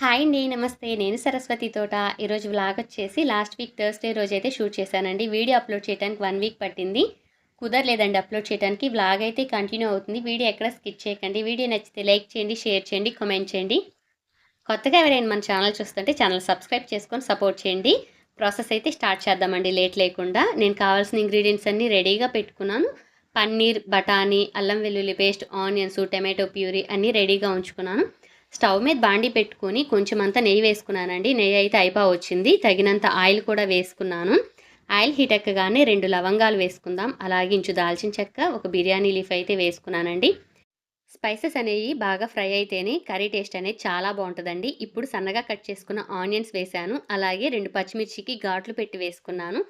Hi అండి నమస్తే. నేను సరస్వతి తోట. ఈరోజు వ్లాగ్ వచ్చేసి లాస్ట్ వీక్ థర్స్డే రోజు అయితే షూట్ చేశానండి. వీడియో అప్లోడ్ చేయడానికి వన్ వీక్ పట్టింది. కుదరలేదండి అప్లోడ్ చేయడానికి వ్లాగ్ అయితే కంటిన్యూ అవుతుంది. వీడియో ఎక్కడ స్కిప్ చేయకండి. వీడియో నచ్చితే లైక్ చేయండి షేర్ చేయండి కామెంట్ చేయండి. కొత్తగా ఎవరైనా మన ఛానల్ చూస్తుంటే ఛానల్ సబ్స్క్రైబ్ చేసుకొని సపోర్ట్ చేయండి. ప్రాసెస్ అయితే స్టార్ట్ చేద్దామండి లేట్ లేకుండా. నేను కావాల్సిన ఇంగ్రీడియంట్స్ అన్నీ రెడీగా పెట్టుకున్నాను. పన్నీర్ బఠానీ అల్లం వెల్లుల్లి పేస్ట్ ఆనియన్స్ టమాటో ప్యూరీ అన్నీ రెడీగా ఉంచుకున్నాను. స్టవ్ మీద బాండి పెట్టుకొని కొంచెం అంతా నెయ్యి వేసుకున్నానండి. నెయ్యి అయితే అయిపో వచ్చింది. తగినంత ఆయిల్ కూడా వేసుకున్నాను. ఆయిల్ హీట్ ఎక్కగానే రెండు లవంగాలు వేసుకుందాం. అలాగే ఇంచు దాల్చిన చెక్క ఒక బిర్యానీ లీఫ్ అయితే వేసుకున్నానండి. స్పైసెస్ అనేవి బాగా ఫ్రై అయితేనే కర్రీ టేస్ట్ అనేది చాలా బాగుంటుందండి. ఇప్పుడు సన్నగా కట్ చేసుకున్న ఆనియన్స్ వేశాను అలాగే రెండు పచ్చిమిర్చికి ఘాట్లు పెట్టి వేసుకున్నాను.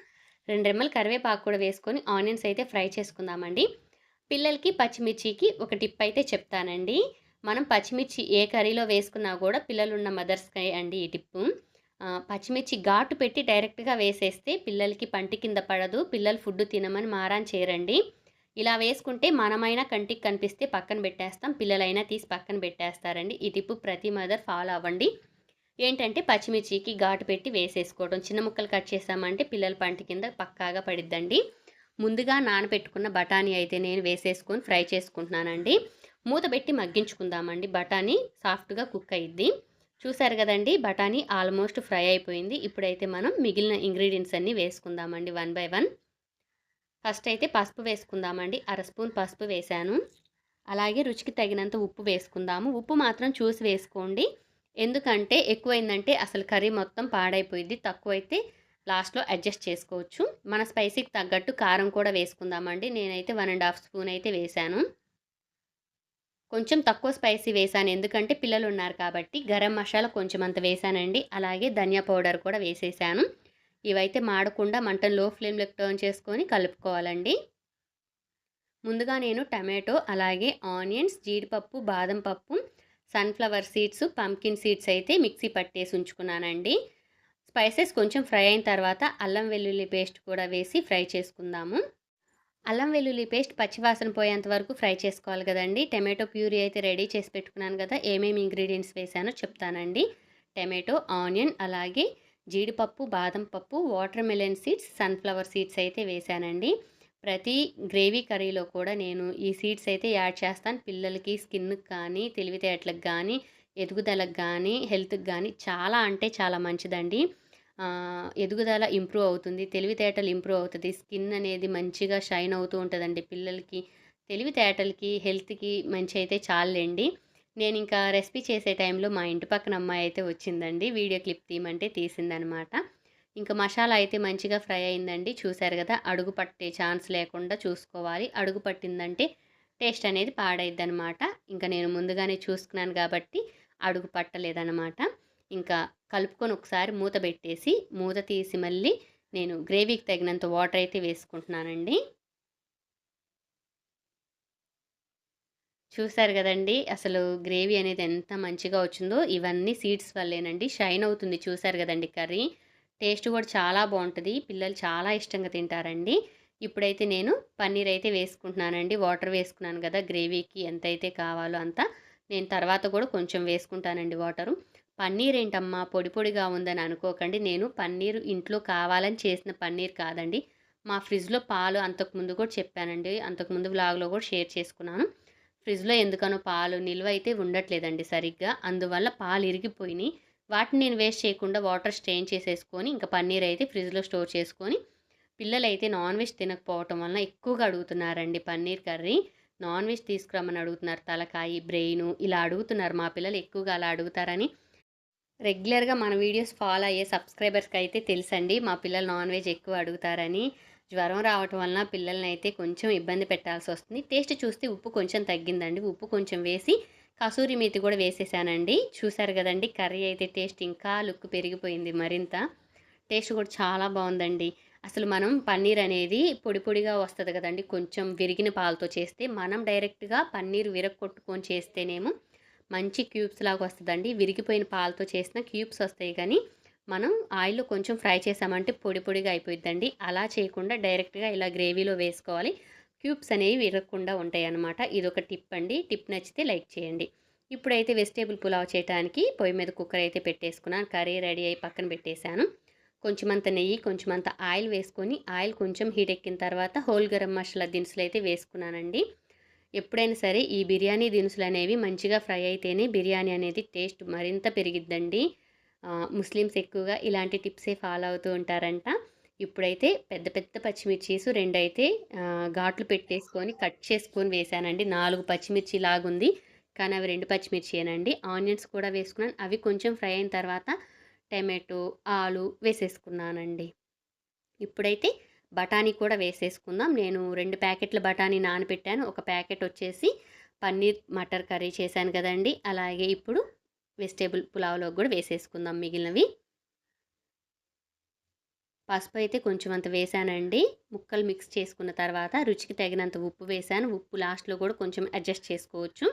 రెండు రెమ్మలు కరివేపాకు కూడా వేసుకొని ఆనియన్స్ అయితే ఫ్రై చేసుకుందామండి. పిల్లలకి పచ్చిమిర్చికి ఒక టిప్ అయితే చెప్తానండి. మనం పచ్చిమిర్చి ఏ కర్రీలో వేసుకున్నా కూడా పిల్లలు ఉన్న మదర్స్కి అండి ఈ టిప్పు. పచ్చిమిర్చి ఘాటు పెట్టి డైరెక్ట్గా వేసేస్తే పిల్లలకి పంటి కింద పడదు పిల్లలు ఫుడ్ తినమని మారాన్ చేరండి. ఇలా వేసుకుంటే మనమైనా కంటికి కనిపిస్తే పక్కన పెట్టేస్తాం పిల్లలైనా తీసి పక్కన పెట్టేస్తారండి. ఈ టిప్పు ప్రతి మదర్ ఫాలో అవ్వండి. ఏంటంటే పచ్చిమిర్చికి ఘాటు పెట్టి వేసేసుకోవడం చిన్న ముక్కలు కట్ చేసామంటే పిల్లల పంటి కింద పక్కాగా పడిద్దండి. ముందుగా నానబెట్టుకున్న బఠానీ అయితే నేను వేసేసుకొని ఫ్రై చేసుకుంటున్నానండి. మూత పెట్టి మగ్గించుకుందామండి. బఠానీ సాఫ్ట్గా కుక్ అయ్యిద్ది చూసారు కదండి బఠానీ ఆల్మోస్ట్ ఫ్రై అయిపోయింది. ఇప్పుడైతే మనం మిగిలిన ఇంగ్రీడియంట్స్ అన్నీ వేసుకుందామండి వన్ బై వన్. ఫస్ట్ అయితే పసుపు వేసుకుందామండి. అర స్పూన్ పసుపు వేశాను అలాగే రుచికి తగినంత ఉప్పు వేసుకుందాము. ఉప్పు మాత్రం చూసి వేసుకోండి. ఎందుకంటే ఎక్కువైందంటే అసలు కర్రీ మొత్తం పాడైపోయింది తక్కువైతే లాస్ట్లో అడ్జస్ట్ చేసుకోవచ్చు. మన స్పైసీకి తగ్గట్టు కారం కూడా వేసుకుందామండి. నేనైతే వన్ అండ్ హాఫ్ స్పూన్ అయితే వేశాను కొంచెం తక్కువ స్పైసీ వేసాను. ఎందుకంటే పిల్లలు ఉన్నారు కాబట్టి గరం మసాలా కొంచెం అంత వేసానండి. అలాగే ధనియా పౌడర్ కూడా వేసేసాను. ఇవైతే మాడకుండా మంటను లో ఫ్లేమ్లోకి టర్న్ చేసుకొని కలుపుకోవాలండి. ముందుగా నేను టమాటో అలాగే ఆనియన్స్ జీడిపప్పు బాదం పప్పు సన్ఫ్లవర్ సీడ్స్ పంకిన్ సీడ్స్ అయితే మిక్సీ పట్టేసి ఉంచుకున్నానండి. స్పైసెస్ కొంచెం ఫ్రై అయిన తర్వాత అల్లం వెల్లుల్లి పేస్ట్ కూడా వేసి ఫ్రై చేసుకుందాము. అల్లం వెల్లుల్లి పేస్ట్ పచ్చివాసన పోయేంత వరకు ఫ్రై చేసుకోవాలి కదండి. టమాటో ప్యూరీ అయితే రెడీ చేసి పెట్టుకున్నాను కదా ఏమేమి ఇంగ్రీడియంట్స్ వేసానో చెప్తానండి. టమాటో ఆనియన్ అలాగే జీడిపప్పు బాదం పప్పు watermelon seeds sunflower seeds అయితే వేసానండి ప్రతి గ్రేవీ కర్రీలో కూడా నేను ఈ సీడ్స్ అయితే యాడ్ చేస్తాను. పిల్లలకి స్కిన్కి కానీ తెలివితేటలకు కానీ ఎదుగుదలకు కానీ హెల్త్కి కానీ చాలా అంటే చాలా మంచిదండి. ఎదుగుదల ఇంప్రూవ్ అవుతుంది. తెలివితేటలు ఇంప్రూవ్ అవుతుంది. స్కిన్ అనేది మంచిగా షైన్ అవుతూ ఉంటుందండి పిల్లలకి. తెలివితేటలకి హెల్త్కి మంచి అయితే చాలండి. నేను ఇంకా రెసిపీ చేసే టైంలో మా ఇంటి పక్కన అమ్మాయి అయితే వచ్చిందండి. వీడియో క్లిప్ తీయమంటే తీసిందనమాట. ఇంకా మసాలా అయితే మంచిగా ఫ్రై అయిందండి. చూశారు కదా అడుగు పట్టే ఛాన్స్ లేకుండా చూసుకోవాలి. అడుగు పట్టిందంటే టేస్ట్ అనేది పాడైద్ది అనమాట ఇంకా నేను ముందుగానే చూసుకున్నాను కాబట్టి అడుగు పట్టలేదన్నమాట ఇంకా కలుపుకొని ఒకసారి మూత పెట్టేసి మూత తీసి మళ్ళీ నేను గ్రేవీకి తగినంత వాటర్ అయితే వేసుకుంటున్నానండి. చూసారు కదండి అసలు గ్రేవీ అనేది ఎంత మంచిగా వచ్చిందో. ఇవన్నీ సీడ్స్ వల్లేనండి షైన్ అవుతుంది. చూసారు కదండి కర్రీ. టేస్ట్ కూడా చాలా బాగుంటుంది. పిల్లలు చాలా ఇష్టంగా తింటారండి. ఇప్పుడైతే నేను పన్నీర్ అయితే వేసుకుంటున్నానండి. వాటర్ వేసుకున్నాను కదా గ్రేవీకి ఎంతైతే కావాలో అంత. నేను తర్వాత కూడా కొంచెం వేసుకుంటానండి వాటరు. పన్నీర్ ఏంటమ్మా పొడి పొడిగా ఉందని అనుకోకండి. నేను పన్నీర్ ఇంట్లో కావాలని చేసిన పన్నీర్ కాదండి. మా ఫ్రిడ్జ్లో పాలు అంతకుముందు కూడా చెప్పానండి. అంతకుముందు వ్లాగ్లో కూడా షేర్ చేసుకున్నాను. ఫ్రిడ్జ్లో ఎందుకనో పాలు నిల్వ అయితే ఉండట్లేదండి సరిగ్గా. అందువల్ల పాలు ఇరిగిపోయినాయి. వాటిని నేను వేస్ట్ చేయకుండా వాటర్ స్ట్రెయిన్ చేసేసుకొని ఇంకా పన్నీర్ అయితే ఫ్రిడ్జ్లో స్టోర్ చేసుకొని పిల్లలు అయితే నాన్ వెజ్ తినకపోవటం వలన ఎక్కువగా అడుగుతున్నారండి పన్నీర్ కర్రీ. నాన్ వెజ్ తీసుకురమ్మని అడుగుతున్నారు తలకాయి బ్రెయిన్ ఇలా అడుగుతున్నారు మా పిల్లలు ఎక్కువగా అలా అడుగుతారని. రెగ్యులర్గా మన వీడియోస్ ఫాలో అయ్యే సబ్స్క్రైబర్స్కి అయితే తెలుసండి. మా పిల్లలు నాన్ వెజ్ ఎక్కువ అడుగుతారని. జ్వరం రావటం వలన పిల్లల్ని అయితే కొంచెం ఇబ్బంది పెట్టాల్సి వస్తుంది. టేస్ట్ చూస్తే ఉప్పు కొంచెం తగ్గిందండి. ఉప్పు కొంచెం వేసి కసూరి మేతి కూడా వేసేసానండి. చూసారు కదండి కర్రీ అయితే టేస్ట్ ఇంకా లుక్ పెరిగిపోయింది మరింత. టేస్ట్ కూడా చాలా బాగుందండి. అసలు మనం పన్నీర్ అనేది పొడి పొడిగా వస్తుంది కదండి కొంచెం విరిగిన పాలతో చేస్తే మనం డైరెక్ట్గా పన్నీర్ విరగొట్టుకొని చేస్తేనేమో మంచి క్యూబ్స్ లాగా వస్తుందండి. విరిగిపోయిన పాలతో చేసిన క్యూబ్స్ వస్తాయి కానీ మనం ఆయిల్లో కొంచెం ఫ్రై చేసామంటే పొడి పొడిగా అయిపోయిద్దండి. అలా చేయకుండా డైరెక్ట్గా ఇలా గ్రేవీలో వేసుకోవాలి. క్యూబ్స్ అనేవి విరగకుండా ఉంటాయి అన్నమాట ఇది ఒక టిప్ అండి. టిప్ నచ్చితే లైక్ చేయండి. ఇప్పుడైతే వెజిటేబుల్ పులావ్ చేయడానికి పొయ్యి మీద కుక్కర్ అయితే పెట్టేసుకున్నాను. కర్రీ రెడీ అయ్యి పక్కన పెట్టేశాను. కొంచెం అంత నెయ్యి కొంచెం అంత ఆయిల్ వేసుకొని ఆయిల్ కొంచెం హీట్ ఎక్కిన తర్వాత హోల్ గరం మసాలా దినుసులు అయితే వేసుకున్నానండి. ఎప్పుడైనా సరే ఈ బిర్యానీ దినుసులు అనేవి మంచిగా ఫ్రై అయితేనే బిర్యానీ అనేది టేస్ట్ మరింత పెరిగిద్దండి. ముస్లిమ్స్ ఎక్కువగా ఇలాంటి టిప్సే ఫాలో అవుతూ ఉంటారంట. ఇప్పుడైతే పెద్ద పెద్ద పచ్చిమిర్చీస్ రెండైతే ఘాట్లు పెట్టేసుకొని కట్ చేసుకొని వేసానండి నాలుగు పచ్చిమిర్చి లాగుంది. కానీ అవి రెండు పచ్చిమిర్చియేనండి ఆనియన్స్ కూడా వేసుకున్నాను. అవి కొంచెం ఫ్రై అయిన తర్వాత టమాటో ఆలు వేసేసుకున్నానండి. ఇప్పుడైతే బఠానీ కూడా వేసేసుకుందాం. నేను రెండు ప్యాకెట్ల బఠానీ నానబెట్టాను. ఒక ప్యాకెట్ వచ్చేసి పన్నీర్ మటర్ కర్రీ చేశాను కదండి. అలాగే ఇప్పుడు వెజిటేబుల్ పులావ్లో కూడా వేసేసుకుందాం మిగిలినవి. పసుపు అయితే కొంచెం అంత వేసానండి. ముక్కలు మిక్స్ చేసుకున్న తర్వాత రుచికి తగినంత ఉప్పు వేసాను. ఉప్పు లాస్ట్లో కూడా కొంచెం అడ్జస్ట్ చేసుకోవచ్చు.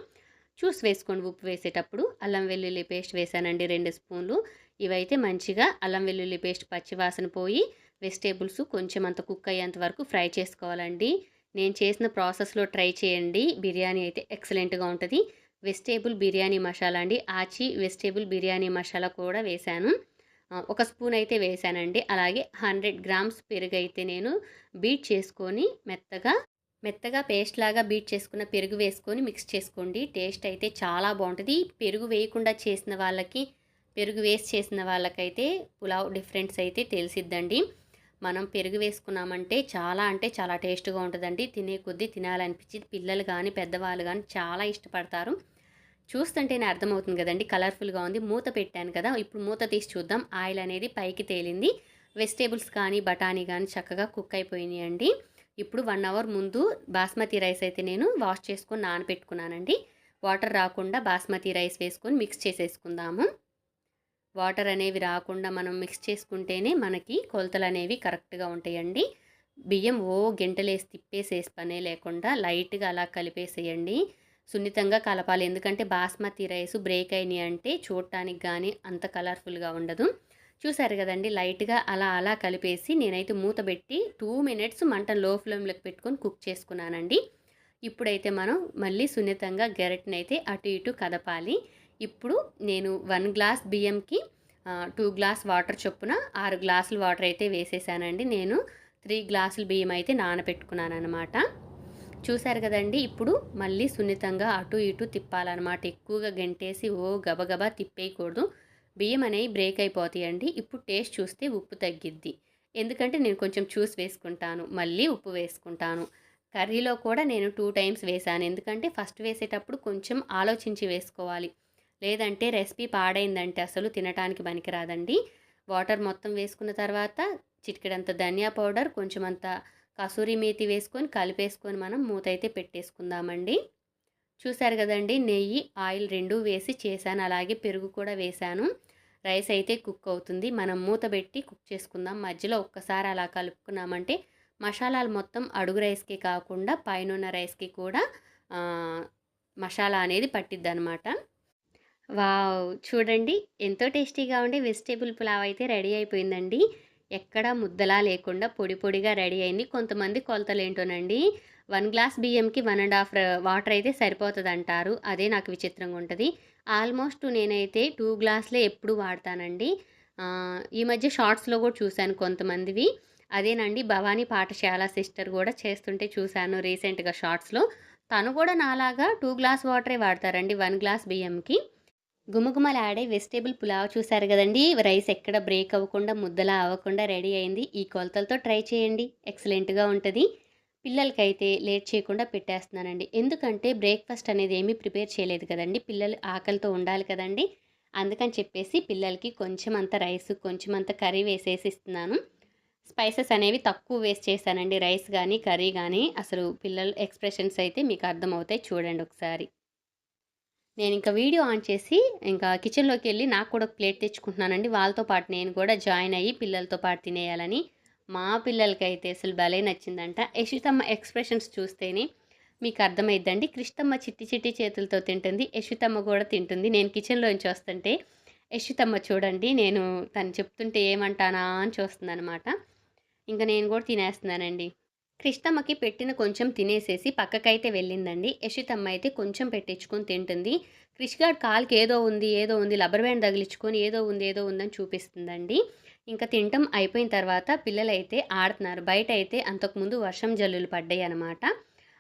చూసి వేసుకోండి ఉప్పు వేసేటప్పుడు. అల్లం వెల్లుల్లి పేస్ట్ వేసానండి రెండు స్పూన్లు. ఇవైతే మంచిగా అల్లం వెల్లుల్లి పేస్ట్ పచ్చివాసన పోయి వెజిటేబుల్స్ కొంచెం అంత కుక్ అయ్యేంత వరకు ఫ్రై చేసుకోవాలండి. నేను చేసిన ప్రాసెస్లో ట్రై చేయండి. బిర్యానీ అయితే ఎక్సలెంట్గా ఉంటుంది. వెజిటేబుల్ బిర్యానీ మసాలా అండి. ఆచి వెజిటేబుల్ బిర్యానీ మసాలా కూడా వేశాను. ఒక స్పూన్ అయితే వేసానండి అలాగే హండ్రెడ్ గ్రామ్స్ పెరుగు అయితే నేను బీట్ చేసుకొని మెత్తగా మెత్తగా పేస్ట్ లాగా బీట్ చేసుకున్న పెరుగు వేసుకొని మిక్స్ చేసుకోండి. టేస్ట్ అయితే చాలా బాగుంటుంది. పెరుగు వేయకుండా చేసిన వాళ్ళకి పెరుగు వేస్ట్ చేసిన వాళ్ళకైతే పులావ్ డిఫరెన్స్ అయితే తెలిసిద్దండి. మనం పెరుగు వేసుకున్నామంటే చాలా అంటే చాలా టేస్ట్గా ఉంటుందండి. తినే కొద్దీ తినాలనిపించి పిల్లలు కానీ పెద్దవాళ్ళు కానీ చాలా ఇష్టపడతారు. చూస్తుంటేనే అర్థమవుతుంది కదండి. కలర్ఫుల్గా ఉంది. మూత పెట్టాను కదా! ఇప్పుడు మూత తీసి చూద్దాం. ఆయిల్ అనేది పైకి తేలింది. వెజిటేబుల్స్ కానీ బఠానీ కానీ చక్కగా కుక్ అయిపోయినాయండి. ఇప్పుడు వన్ అవర్ ముందు బాస్మతి రైస్ అయితే నేను వాష్ చేసుకొని నానబెట్టుకున్నానండి. వాటర్ రాకుండా బాస్మతి రైస్ వేసుకొని మిక్స్ చేసేసుకుందాము. వాటర్ అనేవి రాకుండా మనం మిక్స్ చేసుకుంటేనే మనకి కొలతలు అనేవి కరెక్ట్గా ఉంటాయండి. బియ్యం ఓ గంటలేసి తిప్పేసేసి పనే లేకుండా లైట్గా అలా కలిపేసేయండి. సున్నితంగా కలపాలి. ఎందుకంటే బాస్మతి రైస్ బ్రేక్ అయినాయి అంటే చూడటానికి కానీ అంత కలర్ఫుల్గా ఉండదు. చూసారు కదండి లైట్గా అలా అలా కలిపేసి నేనైతే మూత పెట్టి టూ మినిట్స్ మంట లో ఫ్లేమ్లోకి పెట్టుకొని కుక్ చేసుకున్నానండి. ఇప్పుడైతే మనం మళ్ళీ సున్నితంగా గెరట్ని అటు ఇటు కదపాలి. ఇప్పుడు నేను వన్ గ్లాస్ బియ్యంకి టూ గ్లాస్ వాటర్ చొప్పున ఆరు గ్లాసులు వాటర్ అయితే వేసేసానండి. నేను త్రీ గ్లాసులు బియ్యం అయితే నానబెట్టుకున్నాను అనమాట చూశారు కదండి ఇప్పుడు మళ్ళీ సున్నితంగా అటు ఇటు తిప్పాలన్నమాట. ఎక్కువగా గంటేసి ఓ గబగబా తిప్పేయకూడదు. బియ్యం అనేవి బ్రేక్ అయిపోతాయండి. ఇప్పుడు టేస్ట్ చూస్తే ఉప్పు తగ్గిద్ది. ఎందుకంటే నేను కొంచెం చూసి వేసుకుంటాను. మళ్ళీ ఉప్పు వేసుకుంటాను. కర్రీలో కూడా నేను టూ టైమ్స్ వేసాను. ఎందుకంటే ఫస్ట్ వేసేటప్పుడు కొంచెం ఆలోచించి వేసుకోవాలి. లేదంటే రెసిపీ పాడైందంటే అసలు తినటానికి పనికిరాదండి. వాటర్ మొత్తం వేసుకున్న తర్వాత చిటికెడంత ధనియా పౌడర్ కొంచెం అంత కసూరి మేతి వేసుకొని కలిపేసుకొని మనం మూత అయితే పెట్టేసుకుందామండి. చూశారు కదండి నెయ్యి ఆయిల్ రెండు వేసి చేశాను. అలాగే పెరుగు కూడా వేశాను. రైస్ అయితే కుక్ అవుతుంది. మనం మూత పెట్టి కుక్ చేసుకుందాం. మధ్యలో ఒక్కసారి అలా కలుపుకున్నామంటే మసాలాలు మొత్తం అడుగు రైస్కి కాకుండా పైన ఉన్న రైస్కి కూడా మసాలా అనేది పట్టిద్ది అనమాట వావ్! చూడండి ఎంతో టేస్టీగా ఉండే వెజిటేబుల్ పులావ్ అయితే రెడీ అయిపోయిందండి. ఎక్కడ ముద్దలా లేకుండా పొడి పొడిగా రెడీ అయింది. కొంతమంది కొలతలు ఏంటోనండి వన్ గ్లాస్ బియ్యంకి వన్ అండ్ హాఫ్ వాటర్ అయితే సరిపోతుంది అంటారు అదే నాకు విచిత్రంగా ఉంటుంది. ఆల్మోస్ట్ నేనైతే టూ గ్లాసులే ఎప్పుడు వాడతానండి. ఈ మధ్య షార్ట్స్లో కూడా చూశాను కొంతమందివి. అదేనండి భవానీ పాఠశాల సిస్టర్ కూడా చేస్తుంటే చూశాను రీసెంట్గా షార్ట్స్లో. తను కూడా నాలాగా టూ గ్లాస్ వాటరే వాడతారండి వన్ గ్లాస్ బియ్యంకి. గుమగుమలాడే వెజిటేబుల్ పులావ్ చూసారు కదండి. రైస్ ఎక్కడ బ్రేక్ అవ్వకుండా ముద్దలా అవ్వకుండా రెడీ అయింది. ఈ కొలతలతో ట్రై చేయండి. ఎక్సలెంట్గా ఉంటుంది. పిల్లలకైతే లేట్ చేయకుండా పెట్టేస్తున్నానండి. ఎందుకంటే బ్రేక్ఫాస్ట్ అనేది ఏమీ ప్రిపేర్ చేయలేదు కదండి. పిల్లలు ఆకలితో ఉండాలి కదండి. అందుకని చెప్పేసి పిల్లలకి కొంచెం అంత రైస్ కొంచెం అంత కర్రీ వేసేసి ఇస్తున్నాను. స్పైసెస్ అనేవి తక్కువ వేస్ట్ చేశానండి. రైస్ కానీ కర్రీ కానీ అసలు పిల్లల ఎక్స్ప్రెషన్స్ అయితే మీకు అర్థమవుతాయి. చూడండి ఒకసారి. నేను ఇంకా వీడియో ఆన్ చేసి ఇంకా కిచెన్లోకి వెళ్ళి నాకు కూడా ఒక ప్లేట్ తెచ్చుకుంటున్నానండి. వాళ్ళతో పాటు నేను కూడా జాయిన్ అయ్యి పిల్లలతో పాటు తినేయాలని. మా పిల్లలకైతే అసలు భలే నచ్చిందంట. యశుతమ్మ ఎక్స్ప్రెషన్స్ చూస్తేనే మీకు అర్థమైద్దండి. కృష్ణమ్మ చిట్టి చిట్టి చేతులతో తింటుంది. యశుతమ్మ కూడా తింటుంది. నేను కిచెన్లోంచి వస్తుంటే యశుతమ్మ చూడండి నేను తను చెప్తుంటే ఏమంటానా అని చూస్తుందనమాట ఇంకా నేను కూడా తినేస్తున్నానండి. కృష్ణమ్మకి పెట్టిన కొంచెం తినేసేసి పక్కకైతే వెళ్ళిందండి. యశితమ్మ అయితే కొంచెం పెట్టించుకొని తింటుంది. క్రిష్ గార్డ్ కాలుకి ఏదో ఉంది ఏదో ఉంది లబ్బర్ బ్యాండ్ తగిలించుకొని ఏదో ఉంది ఏదో ఉందని చూపిస్తుందండి. ఇంకా తింటం అయిపోయిన తర్వాత పిల్లలైతే ఆడుతున్నారు. బయట అయితే అంతకుముందు వర్షం జల్లులు పడ్డాయి అనమాట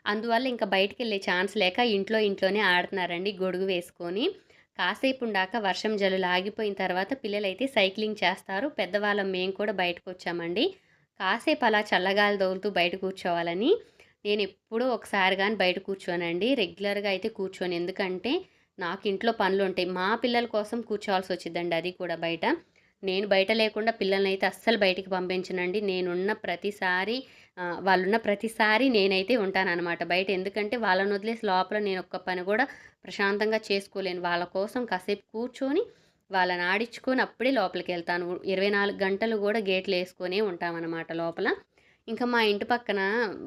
అందువల్ల ఇంకా బయటికి వెళ్ళే ఛాన్స్ లేక ఇంట్లో ఇంట్లోనే ఆడుతున్నారండి గొడుగు వేసుకొని. కాసేపు ఉండాక వర్షం జల్లులు ఆగిపోయిన తర్వాత పిల్లలైతే సైక్లింగ్ చేస్తారు. పెద్దవాళ్ళం మేము కూడా బయటకు వచ్చామండి కాసేపు అలా చల్లగాలి తగులుతూ బయట కూర్చోవాలని నేను ఎప్పుడూ ఒకసారి కానీ బయట కూర్చోనండి. రెగ్యులర్గా అయితే కూర్చోను. ఎందుకంటే నాకు ఇంట్లో పనులు ఉంటాయి మా పిల్లల కోసం కూర్చోవాల్సి వచ్చిందండి అది కూడా బయట. నేను బయట లేకుండా పిల్లల్ని అయితే అస్సలు బయటికి పంపించనండి. నేనున్న ప్రతిసారి వాళ్ళున్న ప్రతిసారి నేనైతే ఉంటానన్నమాట బయట. ఎందుకంటే వాళ్ళని వదిలేసి లోపల నేను ఒక్క పని కూడా ప్రశాంతంగా చేసుకోలేను. వాళ్ళ కోసం కాసేపు కూర్చొని వాళ్ళని ఆడించుకొని అప్పుడే లోపలికి వెళ్తాను. ఇరవై నాలుగు గంటలు కూడా గేట్లు వేసుకొనే ఉంటామన్నమాట లోపల. ఇంకా మా ఇంటి పక్కన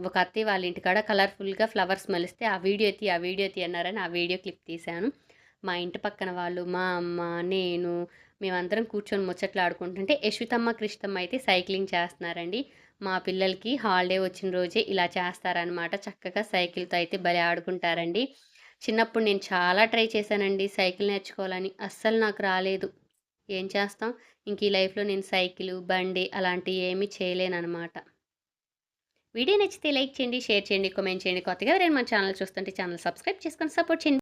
ఒక అత్తయ్య వాళ్ళ ఇంటికాడ కలర్ఫుల్గా ఫ్లవర్స్ మలిస్తే ఆ వీడియో తీ ఆ వీడియో తీ అన్నారని ఆ వీడియో క్లిప్ తీశాను. మా ఇంటి పక్కన వాళ్ళు మా అమ్మ నేను మేమందరం కూర్చొని ముచ్చట్లు ఆడుకుంటుంటే యశ్వితమ్మ కృష్ణమ్మ అయితే సైక్లింగ్ చేస్తున్నారండి. మా పిల్లలకి హాలిడే వచ్చిన రోజే ఇలా చేస్తారనమాట చక్కగా సైకిల్తో అయితే భలే ఆడుకుంటారండి. చిన్నప్పుడు నేను చాలా ట్రై చేశానండి సైకిల్ నేర్చుకోవాలని. అస్సలు నాకు రాలేదు. ఏం చేస్తాం? ఇంక ఈ లైఫ్లో నేను సైకిల్ బండి అలాంటివి ఏమీ చేయలేనమాట వీడియో నచ్చితే లైక్ చేయండి షేర్ చేయండి కామెంట్ చేయండి. కొత్తగా ఎవరైనా మన ఛానల్ చూస్తుంటే ఛానల్ సబ్స్క్రైబ్ చేసుకొని సపోర్ట్ చేయండి.